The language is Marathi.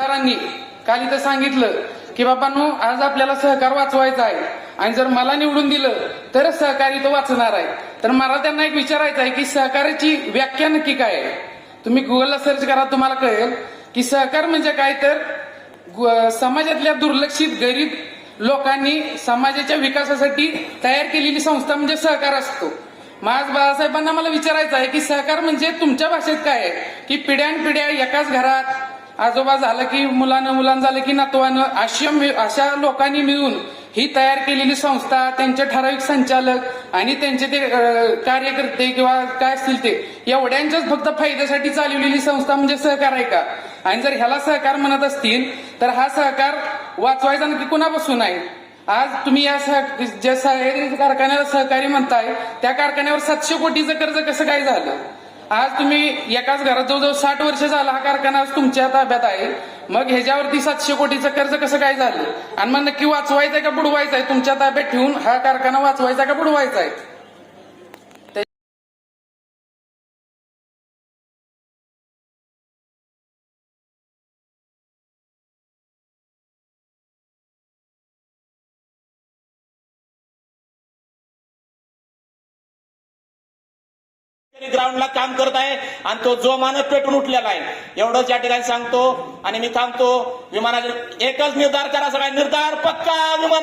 आमदारांनी काल इथं सांगितलं की बाबांनो आज आपल्याला सहकार वाचवायचा आहे. आणि जर मला निवडून दिलं तरच सहकारी तो वाचणार आहे. तर मला त्यांना एक विचारायचं आहे की सहकार्याची व्याख्या नक्की काय आहे? तुम्ही गुगलला सर्च करा तुम्हाला कळेल की सहकार म्हणजे काय? तर समाजातल्या दुर्लक्षित गरीब लोकांनी समाजाच्या विकासासाठी तयार केलेली संस्था म्हणजे सहकार असतो. मग आज बाळासाहेबांना मला विचारायचं आहे की सहकार म्हणजे तुमच्या भाषेत काय आहे? की पिढ्यानपिढ्या एकाच घरात आजोबा झालं की मुलानं मुलांना झालं की नातवानं अशा मिळ- अशा लोकांनी मिळून ही तयार केलेली संस्था त्यांचे ठराविक संचालक आणि त्यांचे ते कार्यकर्ते किंवा काय असतील ते एवढ्यांच्याच फक्त फायद्यासाठी चालवलेली संस्था म्हणजे सहकार आहे का? आणि जर ह्याला सहकार म्हणत असतील तर हा सहकार वाचवायचा नक्की कुणापासून आहे? आज तुम्ही या सह ज्या कारखान्याला सहकारी म्हणताय त्या कारखान्यावर सातशे कोटीचं कर्ज कसं काय झालं? आज तुम्ही एकाच घरात जवळजवळ साठ वर्ष झाला हा कारखाना आज तुमच्या ताब्यात आहे. मग ह्याच्यावरती सातशे कोटीचं कर्ज कसं काय झालं? आणि मग नक्की वाचवायचंय का बुडवायचं आहे तुमच्या ताब्यात ठेवून हा कारखाना वाचवायचा का बुडवायचा आहे ग्राउंडला काम करत आहे आणि तो जो मानस पेटून उठलेला आहे. एवढंच या ठिकाणी सांगतो आणि मी थांबतो. विमानाचे एकच निर्धार करा सगळ्या निर्धार पक्का विमान